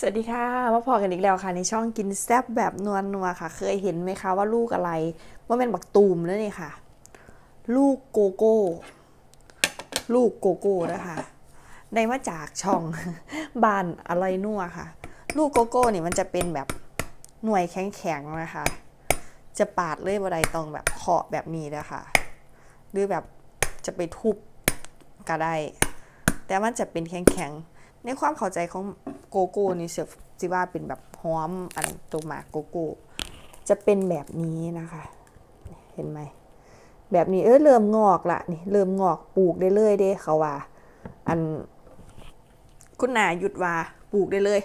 สวัสดีค่ะมาพอกันอีกแล้วค่ะในช่องกินแซบแบบนวลนัวค่ะ เคยเห็นไหมคะว่าลูกอะไรว่าเป็นบักตูมนั่นเองค่ะ ลูกโกโก้ ลูกโกโก้นะคะได้มาจากช่องบ้านอะไรนัวค่ะ ลูกโกโก้เนี่ยมันจะเป็นแบบหน่วยแข็งๆนะคะ จะปาดเลยบัไดตรงแบบเคาะแบบนี้นะคะหรือแบบจะไปทุบก็ได้ แต่มันจะเป็นแข็งๆ ในความเข้าใจของโกโก้นี่เสียสิว่าเป็นแบบหอมอันตัวหมากโกโก้ จะเป็นแบบนี้นะคะ เห็นไหม แบบนี้เออเริ่มงอกละนี่เริ่มงอกปลูกได้เลยเด้เขาว่า อัน คุณนาหยุดว่าปลูกได้เลย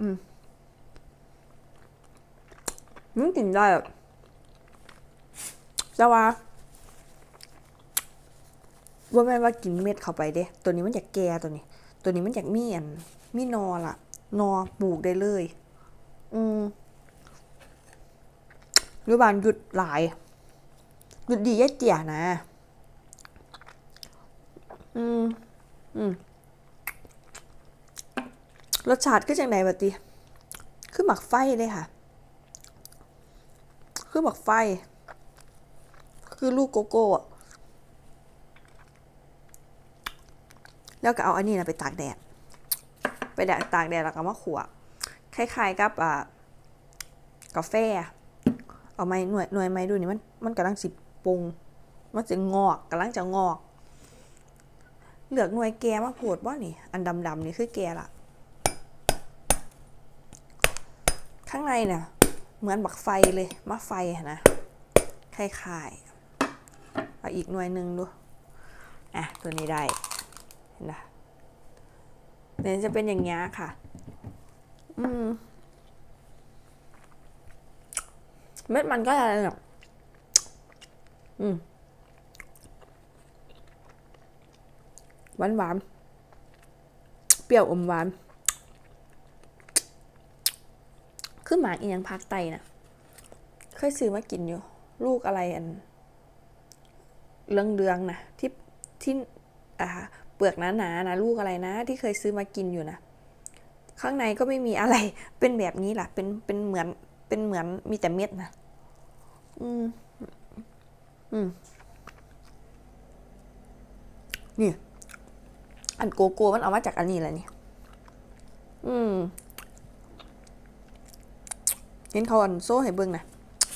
อืมมันกินได้แบบแต่ว่าว่าแม่ว่ากินเม็ดเข้าไปเด้ ตัวนี้มันอยากแก่ตัวนี้ ตัวนี้มันอยากมีอันมีนอละนอปลูกได้เลย อืมหรือบานหยุดหลายหยุดดีแย่เจียนะ อืม อืม รสชาติก็จังไหนบัดติคือหมักไฟเลยค่ะ คือหมักไฟ คือลูกโกโก้อะ แล้วก็เอาอันนี้นะไปตากแดด ไปแดดตากแดดแล้วก็มาขัวคล้ายๆกับอ่ากาแฟ เอาไม้หน่วยหน่วยไม้ดูนี่มันมันกำลังสิปรุงมันจะงอกกำลังจะงอก เหลือกหน่วยแกมาโผดว่านี่ อันดำๆนี่คือแกละข้างในเนี่ยเหมือนบักไฟเลยมะไฟนะคล้ายๆเอาอีกหน่วยหนึ่งดู อะ ตัวนี้ได้ นะเนี่ยจะเป็นอย่างเงี้ยค่ะ อืม เม็ดมันก็จะแบบอืมหวานหวานๆเปรี้ยวอมหวานขึ้นหมาอีกย่างภาคใต้นะเคยซื้อมากินอยู่ ลูกอะไรอันเรืองเรืองนะที่ที่อ่า เปลือกหนาๆนะลูกอะไรนะ ที่เคยซื้อมากินอยู่นะ ข้างในก็ไม่มีอะไร เป็นแบบนี้ล่ะ เป็นเป็นเหมือนเป็นเหมือนมีแต่เม็ดนะอืมอืมนี่อันโกโก้มันเอามาจากอันนี้แหละนี่ อืมเห็นเขาอันโซ่ให้เบิ่งนะ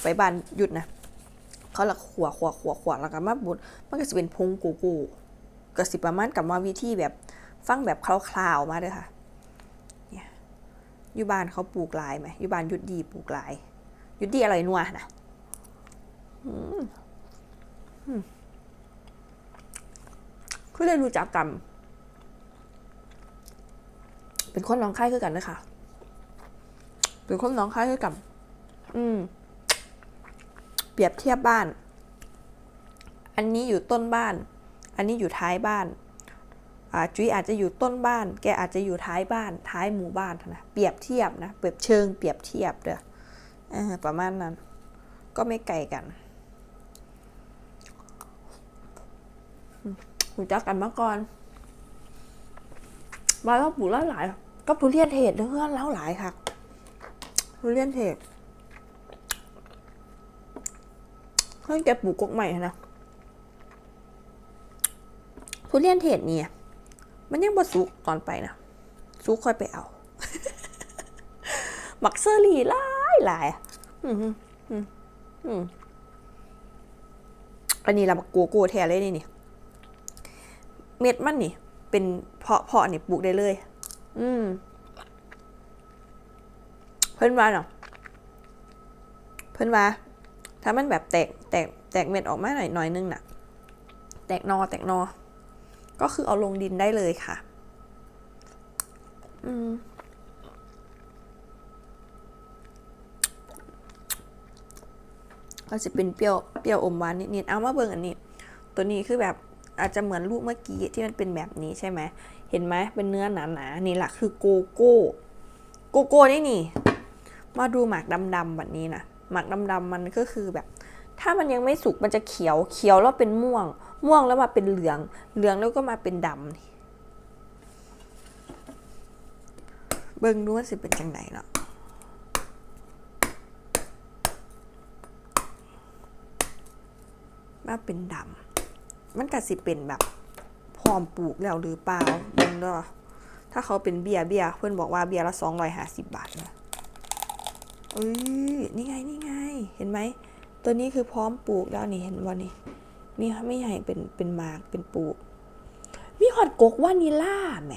ไปบานหยุดนะ เขาละขวขวขวขวแล้วก็มาบุดมันก็จะเป็นพงโกโก้ ก็สิประมาณกับว่าวิธีแบบฟังแบบคร่าวๆมาเด้อค่ะเนี่ยยูบานเขาปลูกลายไหมยูบานยุดดีปลูกลาย ยุดดีอร่อยนัวนะอืมอืมคือได้รู้จักกัน เป็นคนน้องค่ายคือกันนะคะเป็นคนน้องค่ายคือกัน อืม เปรียบเทียบบ้าน อันนี้อยู่ต้นบ้าน อันนี้อยู่ท้ายบ้านจุ้ยอาจจะอยู่ต้นบ้าน แกอาจจะอยู่ท้ายบ้าน ท้ายหมู่บ้านนะ เปรียบเทียบนะ เปรียบเชิง เปรียบเทียบเด้อประมาณนั้น ก็ไม่ไกลกันรู้จักกันมาก่อนบ้านเราปลูกแล้วหลาย ก็ทุเรียนเทศเด้อแล้วหลายค่ะ ทุเรียนเทศเฮ้ยแกปลูกกกใหม่นะ ทุเรียนเทศเนี่ยมันยังบ่สุกตอนไปนะสุกค่อยไปเอาหมักเซอรี่หลายหลายอืมอืมอืมอันนี้เราบักโกโก้แท้เลยนี่นี่ เม็ดมันนี่ เป็นเพาะเพาะนี่ปลูกได้เลย อืมเพิ่นว่าเนาะเพิ่นว่า ถ้ามันแบบแตกแตกแตกเม็ดออกมาหน่อยหน่อยนึงน่ะ แตกนอแตกนอ ก็คือเอาลงดินได้เลยค่ะ อืมก็จะเป็นเปรี้ยวเปรี้ยวอมหวานนิดๆเอามาเบิ่งอันนี้ ตัวนี้คือแบบอาจจะเหมือนลูกเมื่อกี้ที่มันเป็นแบบนี้ใช่ไหม เห็นไหมเป็นเนื้อหนาๆนี่แหละคือโกโก้ โกโก้นี่นี่ มาดูหมากดำๆแบบนี้นะ หมากดำๆมันก็คือแบบ ถ้ามันยังไม่สุกมันจะเขียว เขียวแล้วเป็นม่วง ม่วงแล้วมาเป็นเหลือง เหลืองแล้วก็มาเป็นดำเบิ่งดูว่าสิเป็นจังไดเนาะมาเป็นดำมันก็สิเป็นแบบพร้อมปลูกแล้วหรือเปล่าเบิ่งเด้อถ้าเขาเป็นเบียร์เบียร์เพื่อนบอกว่าเบียร์ละสองร้อยห้าสิบบาทนะเอ้ยนี่ไงนี่ไง เห็นไหมตัวนี้คือพร้อมปลูกแล้วนี่เห็นว่านี่ นี่ไม่ให้เป็นเป็นมากเป็นปลูก มีฮอดกกวานิล่าแหม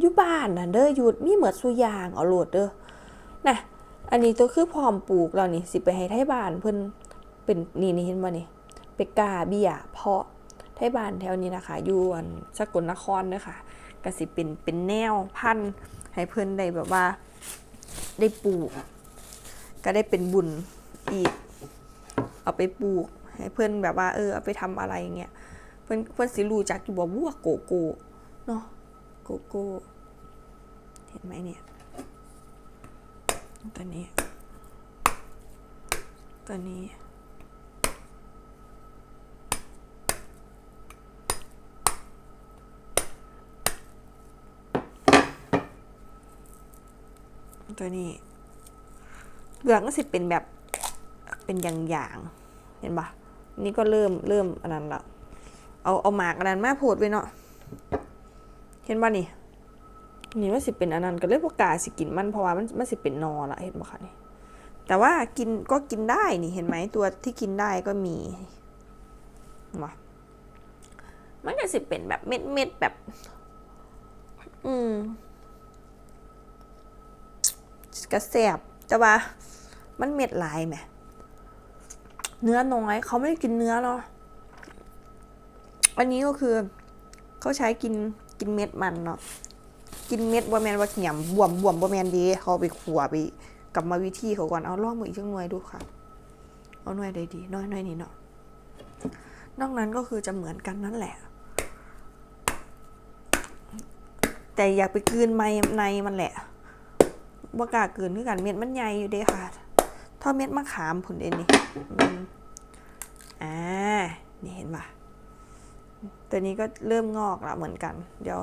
อยู่บ้านน่ะเด้ออยู่มีเหมือดสุยางเอาโหลดเด้อนะอันนี้ตัวคือพร้อมปลูกแล้วนี่สิไปให้ไทบ้านเพิ่นเป็นนี่นี่เห็นบ่นี่ไปกาเบียเพาะไทบ้านแถวนี้นะคะอยู่อันสกลนครเด้อค่ะก็สิเป็นเป็นแนวพันธุ์ให้เพิ่นได้แบบว่า ได้ปลูก ก็ได้เป็นบุญอีก เอาไปปลูก ให้เพื่อนแบบว่าเออเอาไปทำอะไรเงี้ยเพื่อนเพื่อนสิรู้จักอยู่บอกว่าโกโก้เนาะโกโก้เห็นไหมเนี่ยตัวนี้ ตัวนี้ตัวนี้เบือกก็สิเป็นแบบเป็นอย่างๆเห็นปะ นี่ก็เริ่มเริ่มอันนั้นละเอาเอาหมากอันนั้นมาโพดไว้เนาะเห็นปะนี่นี่มันสิเป็นอันนั้นก็เลยพวกกล้าสิกินมันเพราะว่ามันมันสิเป็นนอละเห็นปะคะนี่แต่ว่ากินก็กินได้นี่เห็นไหมตัวที่กินได้ก็มีมามันก็สิเป็นแบบเม็ดเม็ดแบบ อืมกระแสบแต่ว่ามันเม็ดลายไหม เนื้อน้อยเขาไม่ได้กินเนื้อเนาะอันนี้ก็คือเขาใช้กินกินเม็ดมันเนาะกินเม็ดบะแมนว่าเขียมบวมบวมบะแมนดีเขาไปขัวไปกลับมาวิธีเขาก่อนเอาล่องมืออีกจังหน่วยดูค่ะ เอาหน่วยใดดีน้อยหน่อยนี่เนาะนอกนั้นก็คือจะเหมือนกันนั่นแหละ แต่อยากไปกืนในในมันแหละบ่กากืนคือกันเม็ดมันใหญ่อยู่เด้ค่ะ เท่าเม็ดมะขามผลเอ็นนี่อ่า นี่เห็นปะตัวนี้ก็เริ่มงอกแล้วเหมือนกัน เดี๋ยว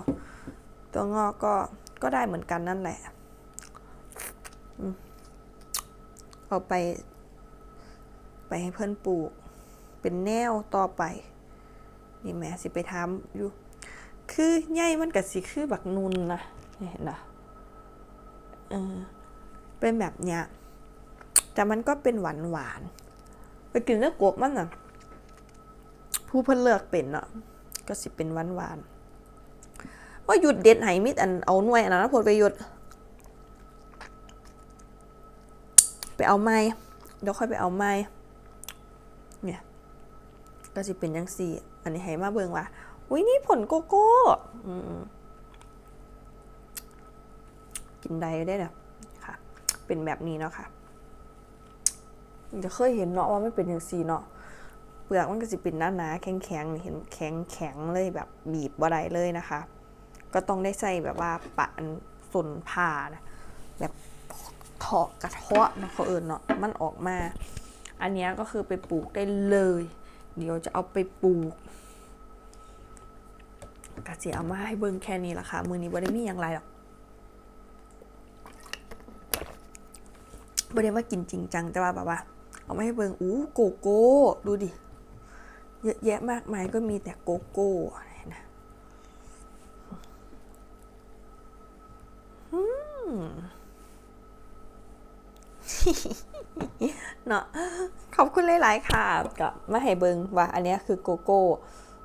ตัวงอกก็ ก็ได้เหมือนกันนั่นแหละ เอาไป ไปให้เพื่อนปลูก เป็นแนวต่อไป นี่แม่สิไปทำอยู่ คือใหญ่มันกับสิคือบักนุนนะนี่เห็นปะเออเป็นแบบเนี้ย แต่มันก็เป็นหวานหวานไปกินเนื้อกบมันอะ ผู้เพิ่นเลือกเป็นเนาะก็สิเป็นหวานหวานว่าหยุดเด็ดไหมิดอันเอาหน่วยอันนั้นนะพลไปหยุดไปเอาไม้เดี๋ยวค่อยไปเอาไม้เนี่ยก็สิเป็นยังสี่ อันนี้ให้มาเบิงว่าอุ้ยนี่ผลโกโก้อืมกินได้ได้เนาะค่ะ เป็นแบบนี้เนาะค่ะ จะเคยเห็นเนาะว่าไม่เป็นอย่างสีเนาะเปลือกมันก็จะเป็นหนาๆแข็งๆนี่เห็นแข็งแข็งเลยแบบบีบบ่ได้เลยนะคะ ก็ต้องได้ใส่แบบว่าปะส่วนผ่านะแบบเถาะกระเทาะนะเขาเอิญเนาะมันออกมา อันนี้ก็คือไปปลูกได้เลย เดี๋ยวจะเอาไปปลูกกะสิเอามาให้เบิ่งแค่นี้ละค่ะมือนี้บ่ได้มีอย่างไรหรอกบ่ได้ว่ากินจริงจังแต่ว่าแบบว่า เอามาให้เบิงอู้โกโก้ดูดิ เยอะแยะมากมายก็มีแต่โกโก้นะเนาะขอบคุณหลาย ๆ ค่ะกับมาให้เบิงว่า อันนี้คือโกโก้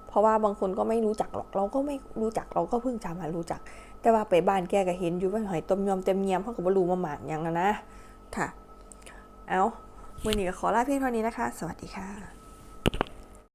เพราะว่าบางคนก็ไม่รู้จักหรอก เราก็ไม่รู้จักเราก็เพิ่งจะมารู้จัก แต่ว่าไปบ้านแกก็เห็นอยู่ว่าหอยต้มยำเต็มเยียมเขาก็บรู้มาหมากอย่างนั้นนะ ค่ะ เอา มื่อนี้ก็ขอลาเพียงเท่านี้นะคะ สวัสดีค่ะ